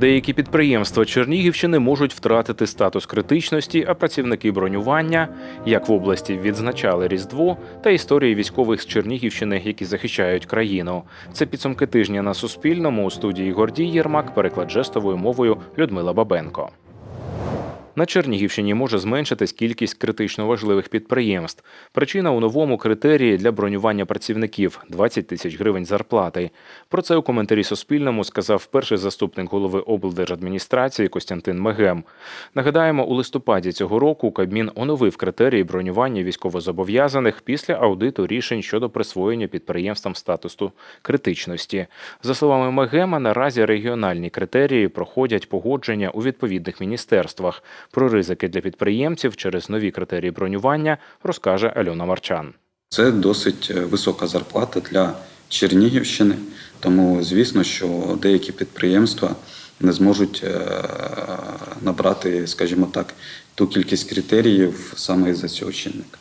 Деякі підприємства Чернігівщини можуть втратити статус критичності, а працівники бронювання, як в області відзначали Різдво, та історії військових з Чернігівщини, які захищають країну. Це підсумки тижня на Суспільному у студії Гордій Єрмак, переклад жестовою мовою Людмила Бабенко. На Чернігівщині може зменшитись кількість критично важливих підприємств. Причина у новому критерії для бронювання працівників 20 тисяч гривень зарплати. Про це у коментарі Суспільному сказав перший заступник голови облдержадміністрації Костянтин Мегем. Нагадаємо, у листопаді цього року Кабмін оновив критерії бронювання військовозобов'язаних після аудиту рішень щодо присвоєння підприємствам статусу критичності. За словами Мегема, наразі регіональні критерії проходять погодження у відповідних міністерствах. Про ризики для підприємців через нові критерії бронювання розкаже Альона Марчан. Це досить е, висока зарплата для Чернігівщини, тому звісно, що деякі підприємства не зможуть е, набрати, скажімо так, ту кількість критеріїв саме із-за цього чинника.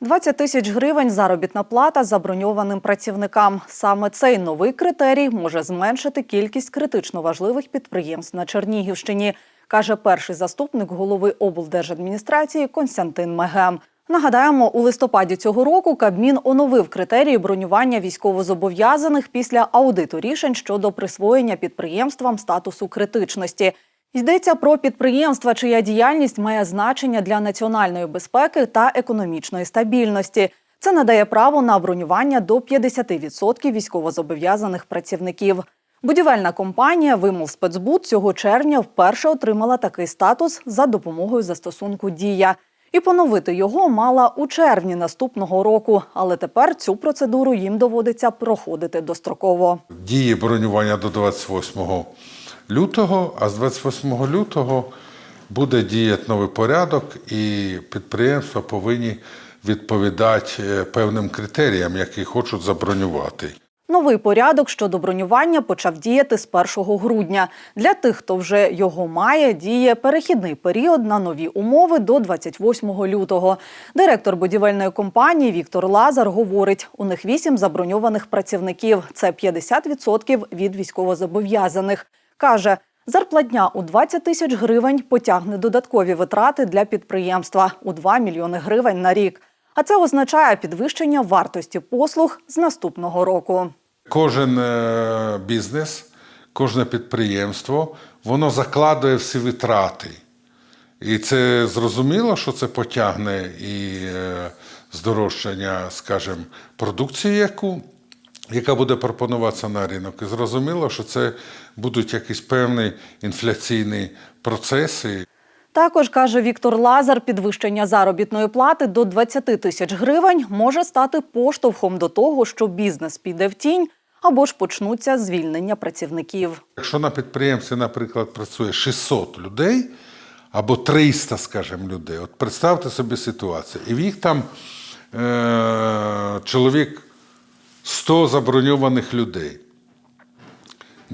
20 тисяч гривень заробітна плата заброньованим працівникам. Саме цей новий критерій може зменшити кількість критично важливих підприємств на Чернігівщині, каже перший заступник голови облдержадміністрації Константин Мегем. Нагадаємо, у листопаді цього року Кабмін оновив критерії бронювання військовозобов'язаних після аудиту рішень щодо присвоєння підприємствам статусу критичності. Йдеться про підприємства, чия діяльність має значення для національної безпеки та економічної стабільності. Це надає право на бронювання до 50% військовозобов'язаних працівників. Будівельна компанія Вимол Спецбуд цього червня вперше отримала такий статус за допомогою застосунку Дія. І поновити його мала у червні наступного року, але тепер цю процедуру їм доводиться проходити достроково. діє бронювання до 28 лютого, а з 28 лютого буде діяти новий порядок, і підприємства повинні відповідати е, певним критеріям, які хочуть забронювати. Новий порядок щодо бронювання почав діяти з 1 грудня. Для тих, хто вже його має, діє перехідний період на нові умови до 28 лютого. Директор будівельної компанії Віктор Лазар говорить: у них вісім заброньованих працівників. Це 50% від військовозобов'язаних. Каже, зарплатня у 20 тисяч гривень потягне додаткові витрати для підприємства у 2 мільйони гривень на рік. А це означає підвищення вартості послуг з наступного року. Кожен е, бізнес, кожне підприємство, воно закладує всі витрати. І це зрозуміло, що це потягне і е, здорожчання, скажімо, продукції, яку, яка буде пропонуватися на ринок. І зрозуміло, що це будуть якісь певні інфляційні процеси. Також каже Віктор Лазар, підвищення заробітної плати до 20 тисяч гривень може стати поштовхом до того, що бізнес піде в тінь або ж почнуться звільнення працівників. Якщо на підприємстві, наприклад, працює 600 людей або 300, скажімо, людей, от представте собі ситуацію, і в їх там е- чоловік 100 заброньованих людей.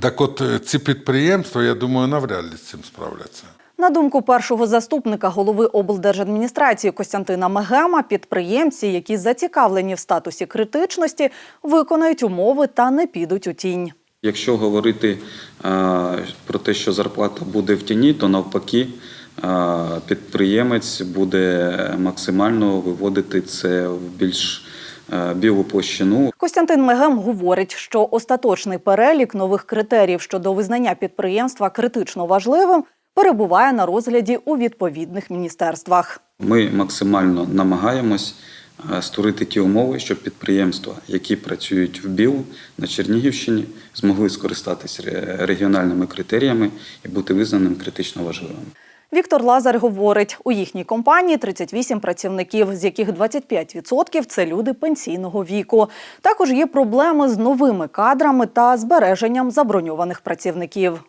Так от е, ці підприємства, я думаю, навряд ли з цим справляться. На думку першого заступника голови облдержадміністрації Костянтина Мегема, підприємці, які зацікавлені в статусі критичності, виконають умови та не підуть у тінь. Якщо говорити про те, що зарплата буде в тіні, то навпаки підприємець буде максимально виводити це в більш білу площину. Костянтин Мегем говорить, що остаточний перелік нових критеріїв щодо визнання підприємства критично важливим перебуває на розгляді у відповідних міністерствах. Ми максимально намагаємось е, створити ті умови, щоб підприємства, які працюють в БІЛ на Чернігівщині, змогли скористатися регіональними критеріями і бути визнаним критично важливим. Віктор Лазар говорить, у їхній компанії 38 працівників, з яких 25% – це люди пенсійного віку. Також є проблеми з новими кадрами та збереженням заброньованих працівників.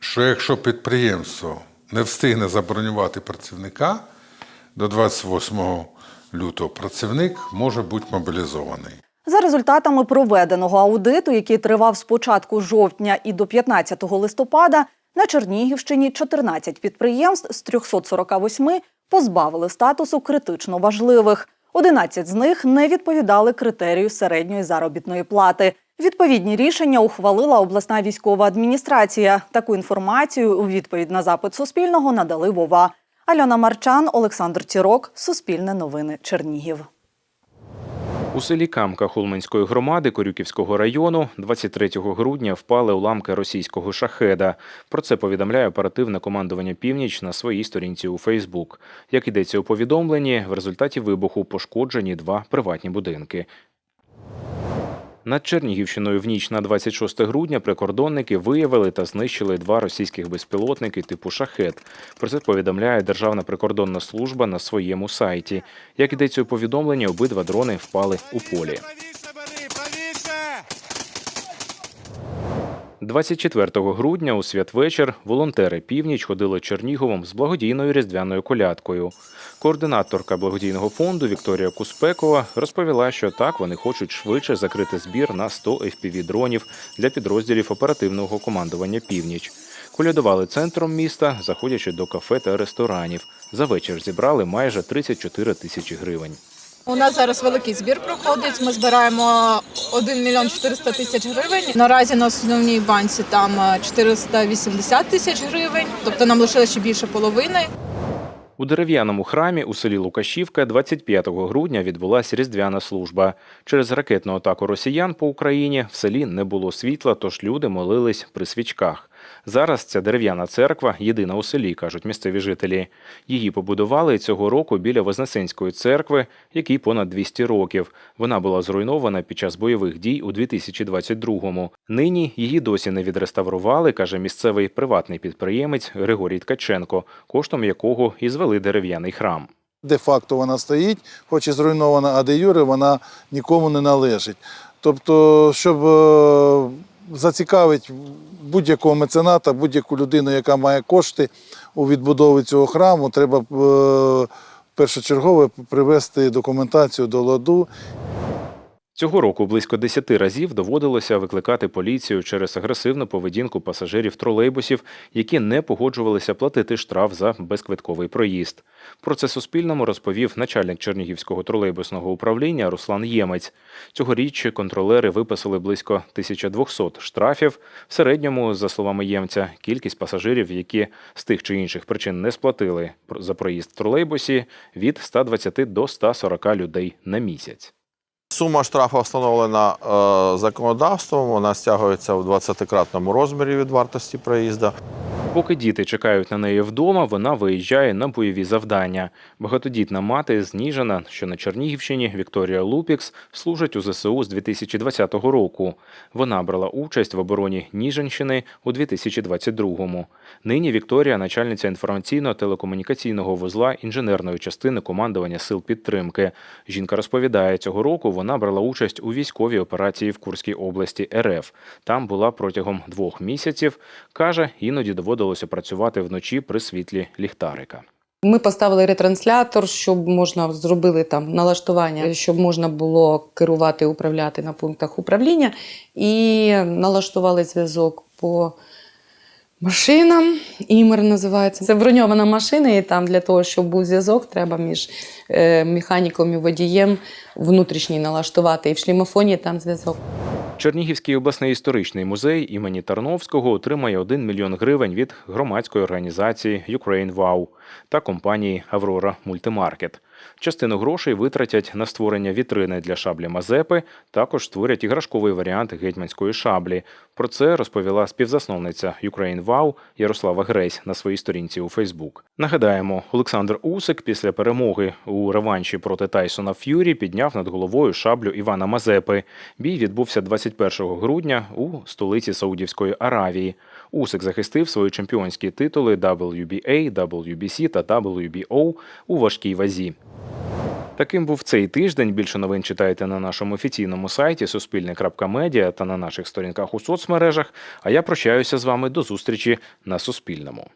Що якщо підприємство не встигне забронювати працівника до 28 лютого, працівник може бути мобілізований. За результатами проведеного аудиту, який тривав з початку жовтня і до 15 листопада, на Чернігівщині 14 підприємств з 348 позбавили статусу критично важливих. 11 з них не відповідали критерію середньої заробітної плати. Відповідні рішення ухвалила обласна військова адміністрація. Таку інформацію у відповідь на запит Суспільного надали Вова. Альона Марчан, Олександр Тірок, Суспільне новини, Чернігів. У селі Камка Хулменської громади Корюківського району 23 грудня впали уламки російського шахеда. Про це повідомляє оперативне командування Північ на своїй сторінці у Фейсбук. Як йдеться у повідомленні, в результаті вибуху пошкоджені два приватні будинки. Над Чернігівщиною в ніч на 26 грудня прикордонники виявили та знищили два російських безпілотники типу шахет. Про це повідомляє Державна прикордонна служба на своєму сайті. Як йдеться у повідомленні, обидва дрони впали у полі. 24 грудня у святвечір волонтери північ ходили Черніговом з благодійною різдвяною колядкою. Координаторка благодійного фонду Вікторія Куспекова розповіла, що так вони хочуть швидше закрити збір на 100 FPV-дронів для підрозділів оперативного командування Північ. Колядували центром міста, заходячи до кафе та ресторанів. За вечір зібрали майже 34 тисячі гривень. У нас зараз великий збір проходить. Ми збираємо 1 мільйон 400 тисяч гривень. Наразі на основній банці там е, 480 тисяч гривень, тобто нам лишилося ще більше половини. У дерев'яному храмі у селі Лукашівка 25 грудня відбулася різдвяна служба. Через ракетну атаку росіян по Україні в селі не було світла, тож люди молились при свічках. Зараз ця дерев'яна церква єдина у селі, кажуть місцеві жителі. Її побудували цього року біля Вознесенської церкви, якій понад 200 років. Вона була зруйнована під час бойових дій у 2022-му. Нині її досі не відреставрували, каже місцевий приватний підприємець Григорій Ткаченко, коштом якого і звели дерев'яний храм. Де-факто вона стоїть, хоч і зруйнована, а де юре вона нікому не належить. Тобто, щоб е, зацікавити будь-якого мецената, будь-яку людину, яка має кошти у відбудові цього храму, треба е, першочергово привести документацію до ладу. Цього року близько 10 разів доводилося викликати поліцію через агресивну поведінку пасажирів тролейбусів, які не погоджувалися платити штраф за безквитковий проїзд. Про це Суспільному розповів начальник Чернігівського тролейбусного управління Руслан Ємець. Цьогоріч контролери виписали близько 1200 штрафів. В середньому, за словами Ємця, кількість пасажирів, які з тих чи інших причин не сплатили за проїзд в тролейбусі, від 120 до 140 людей на місяць. Сума штрафу встановлена е, законодавством. Вона стягується в 20-кратному розмірі від вартості проїзду. Поки діти чекають на неї вдома, вона виїжджає на бойові завдання. Багатодітна мати з Ніжина, що на Чернігівщині, Вікторія Лупікс, служить у ЗСУ з 2020 року. Вона брала участь в обороні Ніжинщини у 2022-му. Нині Вікторія начальниця інформаційно-телекомунікаційного вузла інженерної частини командування сил підтримки. Жінка розповідає, цього року вона брала участь у військовій операції в Курській області РФ. Там була протягом двох місяців. Каже, іноді доводилося працювати вночі при світлі ліхтарика. Ми поставили ретранслятор, щоб можна зробили там налаштування, щоб можна було керувати, управляти на пунктах управління, і налаштували зв'язок по машинам. Імер називається. Це броньована машина, і там для того, щоб був зв'язок, треба між е, механіком і водієм внутрішній налаштувати. І в шлімофоні там зв'язок. Чернігівський обласний історичний музей імені Тарновського отримає 1 мільйон гривень від громадської організації Ukraine Wow та компанії Аврора Мультимаркет. Частину грошей витратять на створення вітрини для шаблі Мазепи, також створять іграшковий варіант гетьманської шаблі. Про це розповіла співзасновниця Ukraine Wow Ярослава Гресь на своїй сторінці у Фейсбук. Нагадаємо, Олександр Усик після перемоги у реванші проти Тайсона Ф'юрі підняв над головою шаблю Івана Мазепи. Бій відбувся 21 грудня у столиці Саудівської Аравії. Усик захистив свої чемпіонські титули WBA, WBC та WBO у важкій вазі. Таким був цей тиждень. Більше новин читайте на нашому офіційному сайті суспільне.медіа та на наших сторінках у соцмережах. А я прощаюся з вами до зустрічі на Суспільному.